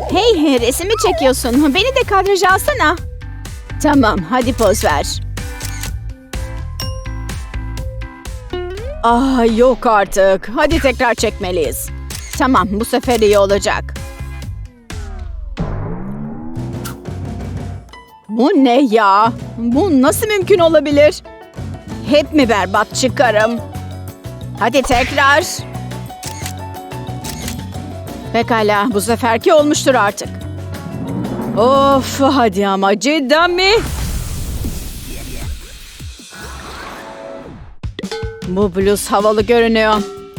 Hey resmi çekiyorsun. Beni de kadraja alsana. Tamam hadi poz ver. Ah yok artık. Hadi tekrar çekmeliyiz. Tamam bu sefer iyi olacak. Bu ne ya? Bu nasıl mümkün olabilir? Hep mi berbat çıkarım? Hadi tekrar. Pekala bu seferki olmuştur artık. Of hadi ama cidden mi? Bu bluz havalı görünüyor.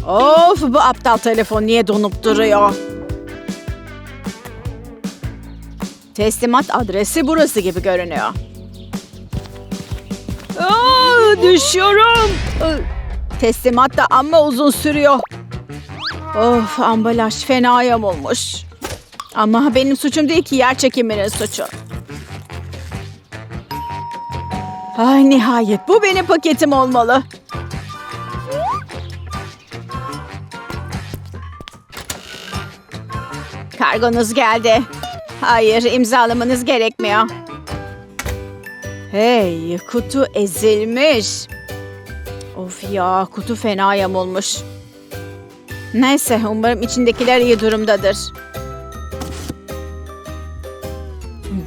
Of bu aptal telefon niye donup duruyor? Teslimat adresi burası gibi görünüyor. Aa, düşüyorum. Teslimat da amma uzun sürüyor. Of ambalaj fena yamulmuş. Ama benim suçum değil ki yer çekiminin suçu. Ay nihayet bu benim paketim olmalı. Kargonuz geldi. Hayır, imzalamanız gerekmiyor. Hey, kutu ezilmiş. Of ya, kutu fena yamulmuş. Neyse, umarım içindekiler iyi durumdadır.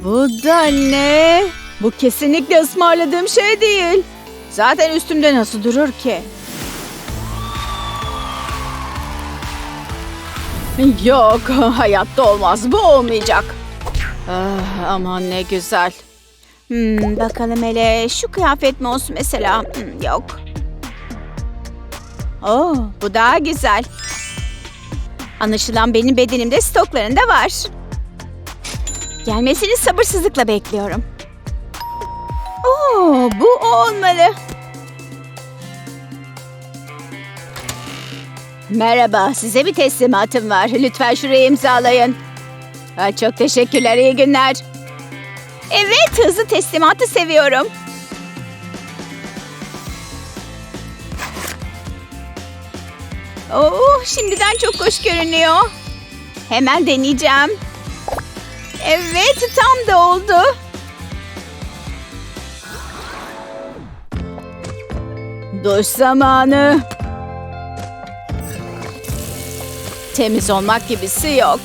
Bu da ne? Bu kesinlikle ısmarladığım şey değil. Zaten üstümde nasıl durur ki? Yok, hayatta olmaz. Bu olmayacak. Ah, aman ne güzel. Hmm, bakalım hele şu kıyafet mi olsun mesela? Hmm, yok. Oo, bu daha güzel. Anlaşılan benim bedenimde stoklarında var. Gelmesini sabırsızlıkla bekliyorum. Oo, bu o olmalı. Merhaba, size bir teslimatım var. Lütfen şurayı imzalayın. Ha, çok teşekkürler, iyi günler. Evet, hızlı teslimatı seviyorum. Oh, şimdiden çok hoş görünüyor. Hemen deneyeceğim. Evet, tam da oldu. Duş zamanı. Temiz olmak gibisi yok.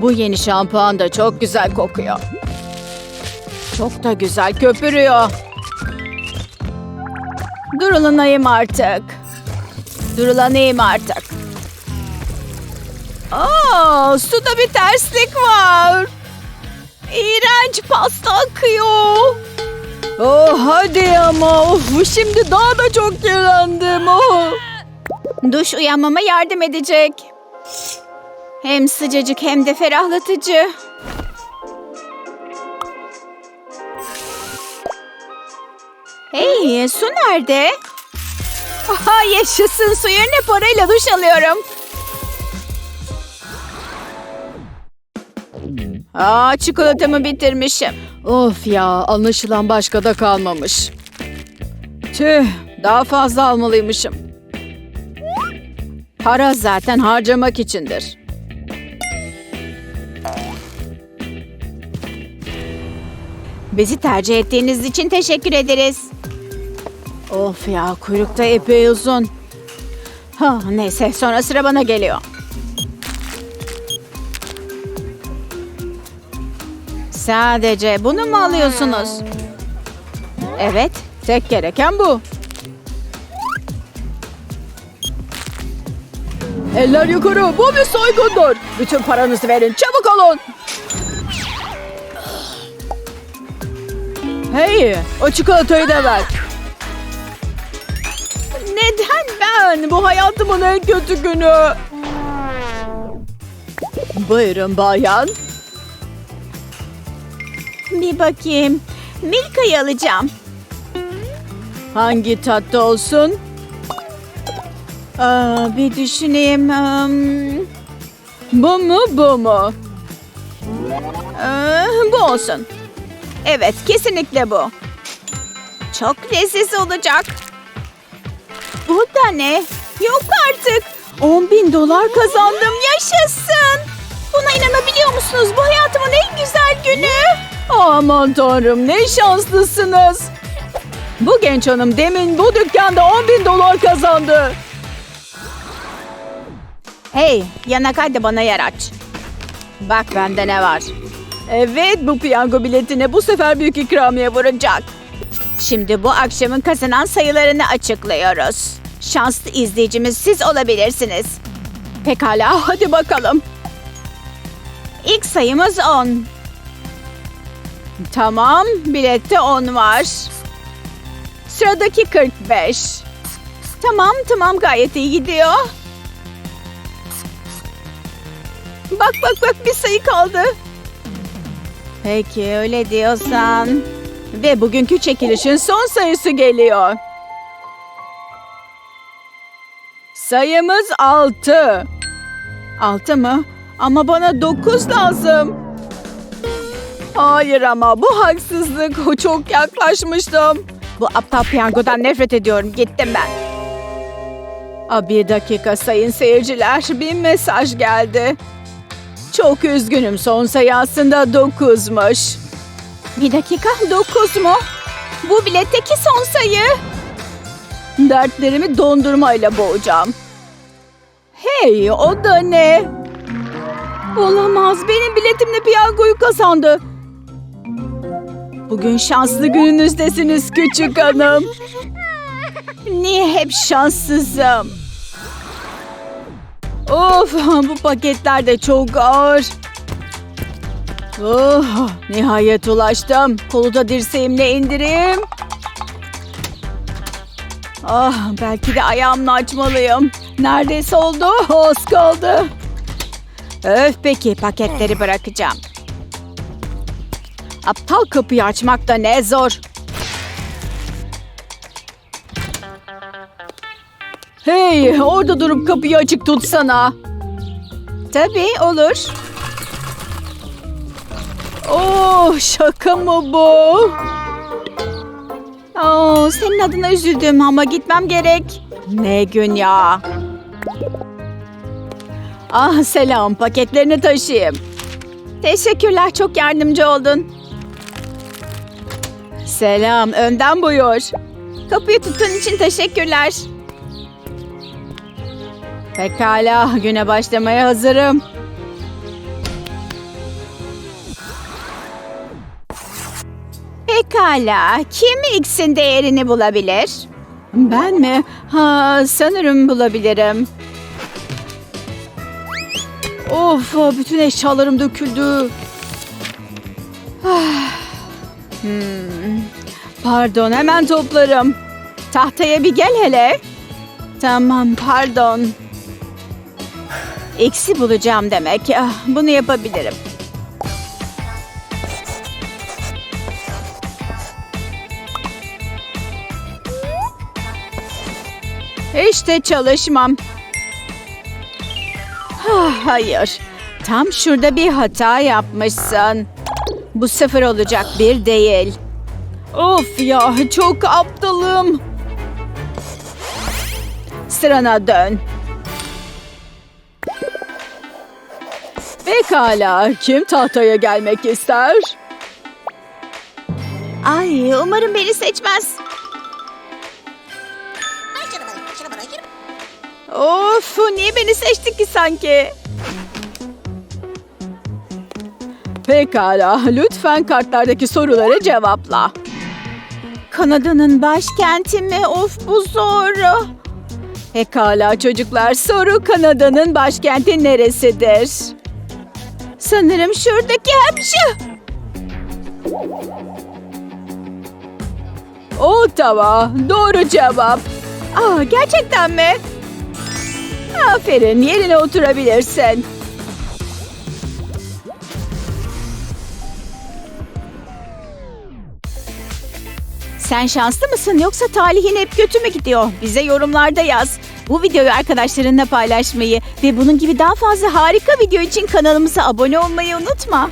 Bu yeni şampuan da çok güzel kokuyor. Çok da güzel köpürüyor. Durulanayım artık. Durulanayım artık. Aa, suda bir terslik var. İğrenç pasta akıyor. Oh hadi ama of şimdi daha da çok kirlendim. Oh. Duş uyanmama yardım edecek. Hem sıcacık hem de ferahlatıcı. Hey su nerede? Aha yaşasın su yerine parayla duş alıyorum. Aa çikolatamı bitirmişim. Of ya anlaşılan başka da kalmamış. Tüh daha fazla almalıymışım. Para zaten harcamak içindir. Bizi tercih ettiğiniz için teşekkür ederiz. Of ya kuyrukta epey uzun. Ha, neyse sonra sıra bana geliyor. Sadece bunu mu alıyorsunuz? Evet, tek gereken bu. Eller yukarı, bu bir soygundur. Bütün paranızı verin, çabuk olun. Hey, o çikolatayı da ver. Ben? Bu hayatımın en kötü günü. Buyurun bayan. Bir bakayım. Milka'yı alacağım. Hangi tatlı olsun? Aa, bir düşüneyim. Hmm, bu mu bu mu? Aa, bu olsun. Evet kesinlikle bu. Çok leziz olacak. Bu da ne? Yok artık. 10 bin dolar kazandım. Yaşasın. Buna inanabiliyor musunuz? Bu hayatımın en güzel günü. Aman tanrım ne şanslısınız. Bu genç hanım demin bu dükkanda 10 bin dolar kazandı. Hey yanak hadi bana yer aç. Bak bende ne var. Evet bu piyango biletine bu sefer büyük ikramiye vuracak. Şimdi bu akşamın kazanan sayılarını açıklıyoruz. Şanslı izleyicimiz siz olabilirsiniz. Pekala hadi bakalım. İlk sayımız 10. Tamam bilette 10 var. Sıradaki 45. Tamam tamam gayet iyi gidiyor. Bak bak bak bir sayı kaldı. Peki öyle diyorsan. Ve bugünkü çekilişin son sayısı geliyor. Sayımız 6. 6 mı? Ama bana 9 lazım. Hayır ama bu haksızlık. Çok yaklaşmıştım. Bu aptal piyangodan nefret ediyorum. Gittim ben. Aa, bir dakika sayın seyirciler. Bir mesaj geldi. Çok üzgünüm son sayı aslında 9'muş. Bir dakika 9 mu? Bu biletteki son sayı. Dertlerimi dondurmayla boğacağım. Hey o da ne? Olamaz benim biletimle piyangoyu kazandı. Bugün şanslı gününüzdesiniz küçük hanım. Niye hep şanssızım? Of bu paketler de çok ağır. Oh, nihayet ulaştım. Kolu da dirseğimle indireyim. Ah, belki de ayağımla açmalıyım. Neredeyse oldu. Az kaldı. Öf peki paketleri bırakacağım. Aptal kapıyı açmak da ne zor. Hey orada durup kapıyı açık tutsana. Tabii olur. Oh şaka mı bu? Oh, senin adına üzüldüm ama gitmem gerek. Ne gün ya. Ah selam paketlerini taşıyayım. Teşekkürler çok yardımcı oldun. Selam önden buyur. Kapıyı tuttuğun için teşekkürler. Pekala güne başlamaya hazırım. Pekala kim X'in değerini bulabilir? Ben mi? Ha sanırım bulabilirim. Of bütün eşyalarım döküldü. Ah. Hmm. Pardon hemen toplarım. Tahtaya bir gel hele. Tamam pardon. Eksi bulacağım demek. Ah, bunu yapabilirim. İşte çalışmam. Ah, hayır. Tam şurada bir hata yapmışsın. Bu sıfır olacak bir değil. Of ya çok aptalım. Sırana dön. Pekala, kim tahtaya gelmek ister? Ay, umarım beni seçmez. Of, niye beni seçti ki sanki? Pekala, lütfen kartlardaki soruları cevapla. Kanada'nın başkenti mi? Of bu zor. Pekala çocuklar, soru Kanada'nın başkenti neresidir? Sanırım şuradaki hapşı. Ottawa, doğru cevap. Aa, gerçekten mi? Aferin, yerine oturabilirsin. Sen şanslı mısın yoksa talihin hep kötü mü gidiyor? Bize yorumlarda yaz. Bu videoyu arkadaşlarınla paylaşmayı ve bunun gibi daha fazla harika video için kanalımıza abone olmayı unutma.